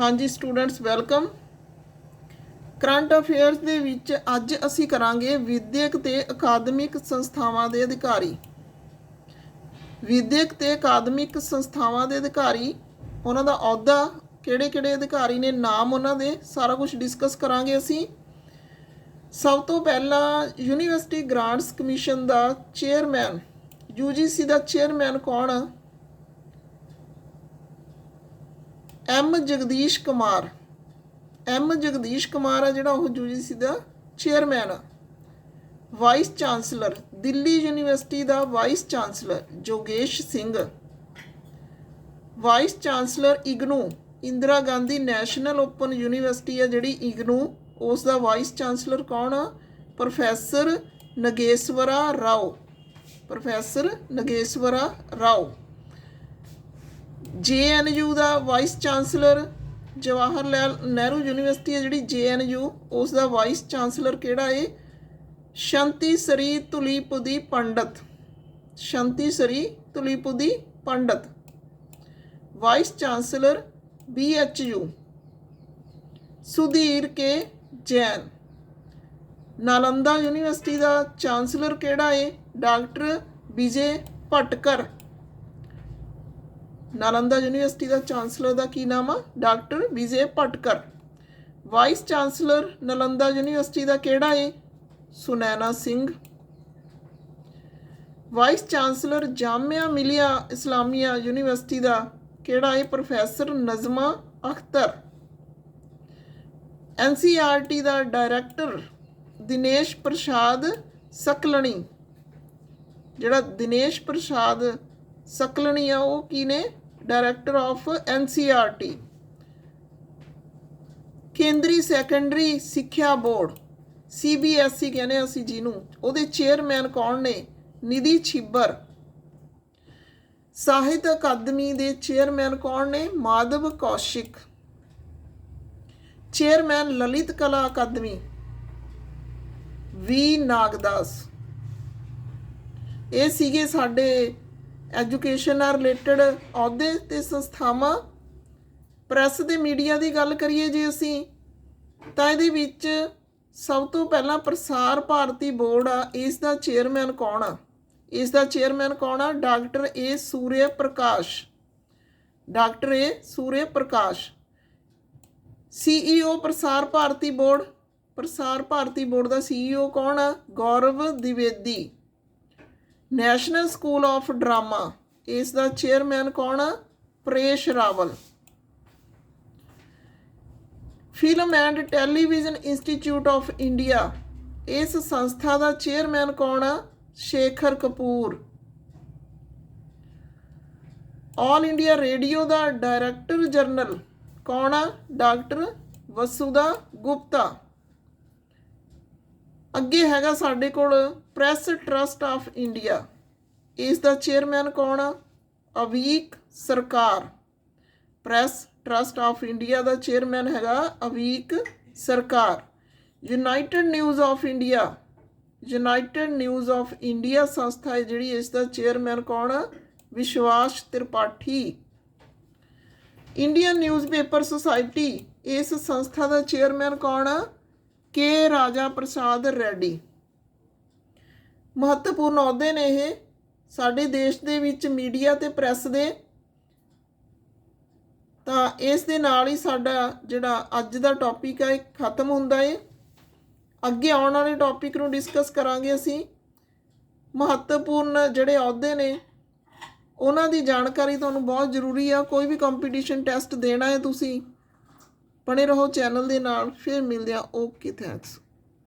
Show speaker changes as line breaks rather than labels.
ਹਾਂਜੀ students welcome current affairs ਦੇ ਵਿੱਚ ਅੱਜ ਅਸੀਂ ਕਰਾਂਗੇ ਵਿਦਿਅਕ ਤੇ ਅਕਾਦਮਿਕ ਸੰਸਥਾਵਾਂ ਦੇ ਅਧਿਕਾਰੀ। ਵਿਦਿਅਕ ਤੇ ਅਕਾਦਮਿਕ ਸੰਸਥਾਵਾਂ ਦੇ ਅਧਿਕਾਰੀ, ਉਹਨਾਂ ਦਾ ਅਹੁਦਾ, ਕਿਹੜੇ-ਕਿਹੜੇ ਅਧਿਕਾਰੀ ਨੇ, ਨਾਮ ਉਹਨਾਂ ਦੇ, ਸਾਰਾ ਕੁਝ ਡਿਸਕਸ ਕਰਾਂਗੇ ਅਸੀਂ। ਸਭ ਤੋਂ ਪਹਿਲਾਂ ਯੂਨੀਵਰਸਿਟੀ ਗ੍ਰਾਂਟਸ ਕਮਿਸ਼ਨ ਦਾ ਚੇਅਰਮੈਨ ਯੂਜੀਸੀ ਦਾ ਚੇਅਰਮੈਨ ਕੌਣ ਆ? ਐਮ ਜਗਦੀਸ਼ ਕੁਮਾਰ। ਐਮ ਜਗਦੀਸ਼ ਕੁਮਾਰ ਆ ਜਿਹੜਾ ਉਹ ਯੂਜੀਸੀ ਦਾ ਚੇਅਰਮੈਨ ਆ। ਵਾਈਸ ਚਾਂਸਲਰ, ਦਿੱਲੀ ਯੂਨੀਵਰਸਿਟੀ ਦਾ vice chancellor ਜੋਗੇਸ਼ Singh. Vice chancellor IGNOU, Indira Gandhi national open university ਆ ਜਿਹੜੀ ਇਗਨੂ, ਉਸ ਦਾ ਵਾਈਸ ਚਾਂਸਲਰ ਕੌਣ ਆ? Professor Nageshwara Rao. Professor Nageshwara Rao. JNU ਦਾ vice chancellor Jawahar Lal Nehru university ਹੈ ਜਿਹੜੀ ਜੇਐਨਯੂ ਉਸ ਦਾ ਵਾਈਸ ਚਾਂਸਲਰ ਕਿਹੜਾ ਏ? Shanti Shri Tulipudi Pandit. Shanti Shri Tulipudi Pandit. Vice chancellor BHU Sudhir K Jain. Nalanda university ਦਾ chancellor ਕਿਹੜਾ ਏ? Doctor Vijay Bhatkar. Nalanda university ਦਾ chancellor ਦਾ ਕੀ ਨਾਮ ਆ? Doctor Vijay Bhatkar. Vice chancellor Nalanda university ਦਾ ਕਿਹੜਾ ਏ? Sunaina Singh. Vice chancellor Jamia Millia Islamia university ਦਾ ਕਿਹੜਾ ਹੈ ਪ੍ਰੋਫੈਸਰ ਨਜ਼ਮਾ ਅਖਤਰ। ਐਨਸੀਆਰਟੀ ਦਾ ਡਾਇਰੈਕਟਰ ਦਿਨੇਸ਼ ਪ੍ਰਸਾਦ ਸਕਲਣੀ। ਜਿਹੜਾ ਦਿਨੇਸ਼ ਪ੍ਰਸਾਦ ਸਕਲਣੀ ਆ ਉਹ ਕੀ ਨੇ? ਡਾਇਰੈਕਟਰ ਆਫ ਐਨਸੀਆਰਟੀ ਕੇਂਦਰੀ ਸੈਕੰਡਰੀ ਸਿੱਖਿਆ ਬੋਰਡ। ਸੀਬੀਐਸਈ ਕਹਿੰਦੇ ਅਸੀਂ ਜਿਹਨੂੰ। ਉਹਦੇ ਚੇਅਰਮੈਨ ਕੌਣ ਨੇ? ਨਿਧੀ ਛਿੱਬਰ। ਸਾਹਿਤ ਅਕਾਦਮੀ ਦੇ ਚੇਅਰਮੈਨ ਕੌਣ ਨੇ? ਮਾਧਵ ਕੌਸ਼ਿਕ। ਚੇਅਰਮੈਨ ਲਲਿਤ ਕਲਾ ਅਕਾਦਮੀ। ਵੀ ਨਾਗਦਾਸ। ਇਹ ਸੀਗੇ ਸਾਡੇ ਐਜੂਕੇਸ਼ਨ ਨਾਲ ਰਿਲੇਟਡ ਅਹੁਦੇ ਤੇ ਸੰਸਥਾਵਾਂ, ਪ੍ਰੈਸ ਦੇ ਮੀਡੀਆ ਦੀ ਗੱਲ ਕਰੀਏ ਜੇ ਅਸੀਂ, ਤਾਂ ਇਹਦੇ ਵਿੱਚ ਸਭ ਤੋਂ ਪਹਿਲਾਂ ਪ੍ਰਸਾਰ ਭਾਰਤੀ ਬੋਰਡ ਆ, ਇਸ ਦਾ ਚੇਅਰਮੈਨ ਕੌਣ ਆ? ਇਸ ਦਾ ਚੇਅਰਮੈਨ ਕੌਣ ਆ? Doctor A Surya Prakash doctor A Surya Prakash CEO Prasar Bharati board. ਪ੍ਰਸਾਰ ਭਾਰਤੀ ਬੋਰਡ ਦਾ ਸੀਈਓ ਕੌਣ ਆ? Gaurav Dwivedi. National school of drama. ਇਸ ਦਾ ਚੇਅਰਮੈਨ ਕੌਣ ਆ? Paresh Rawal. Film and television institute of India. ਇਸ ਸੰਸਥਾ ਦਾ ਚੇਅਰਮੈਨ ਕੌਣ ਆ? Shekhar Kapoor. All India radio ਦਾ ਡਾਇਰੈਕਟਰ ਜਨਰਲ ਕੌਣ ਆ? ਡਾਕਟਰ ਵਸੂਦਾ ਗੁਪਤਾ। ਅੱਗੇ ਹੈਗਾ ਸਾਡੇ ਕੋਲ ਪ੍ਰੈਸ ਟਰਸਟ ਆਫ ਇੰਡੀਆ ਇਸ ਦਾ ਚੇਅਰਮੈਨ ਕੌਣ ਆ? Avik Sarkar. Press trust of India the chairman ਹੈਗਾ Avik Sarkar. United news of India united news of India ਸੰਸਥਾ ਹੈ ਜਿਹੜੀ ਇਸ ਦਾ ਚੇਅਰਮੈਨ ਕੌਣ ਆ? ਵਿਸ਼ਵਾਸ ਤ੍ਰਿਪਾਠੀ। ਇੰਡੀਅਨ ਨਿਊਜ਼ਪੇਪਰ ਸੁਸਾਇਟੀ ਇਸ ਸੰਸਥਾ ਦਾ ਚੇਅਰਮੈਨ ਕੌਣ ਆ? ਕੇ ਰਾਜਾ ਪ੍ਰਸਾਦ ਰੈਡੀ। ਮਹੱਤਵਪੂਰਨ ਅਹੁਦੇ ਨੇ ਇਹ ਸਾਡੇ ਦੇਸ਼ ਦੇ ਵਿੱਚ ਮੀਡੀਆ ਤੇ ਪ੍ਰੈਸ ਦੇ। ਤਾਂ ਇਸ ਦੇ ਨਾਲ ਹੀ ਸਾਡਾ ਜਿਹੜਾ ਅੱਜ ਦਾ ਟੌਪਿਕ ਹੈ ਇਹ ਖਤਮ ਹੁੰਦਾ ਹੈ ਅੱਗੇ ਆਉਣ ਵਾਲੇ ਟੌਪਿਕ ਨੂੰ ਡਿਸਕਸ ਕਰਾਂਗੇ ਅਸੀਂ। ਮਹੱਤਵਪੂਰਨ ਜਿਹੜੇ ਅਹੁਦੇ ਨੇ, ਉਹਨਾਂ ਦੀ ਜਾਣਕਾਰੀ ਤੁਹਾਨੂੰ ਬਹੁਤ ਜ਼ਰੂਰੀ ਆ। ਕੋਈ ਵੀ ਕੰਪੀਟੀਸ਼ਨ ਟੈਸਟ ਦੇਣਾ ਹੈ ਤੁਸੀਂ ਬਣੇ ਰਹੋ ਚੈਨਲ ਦੇ ਨਾਲ ਫਿਰ ਮਿਲਦੇ ਆ ਓਕੇ ਥੈਂਕਸ।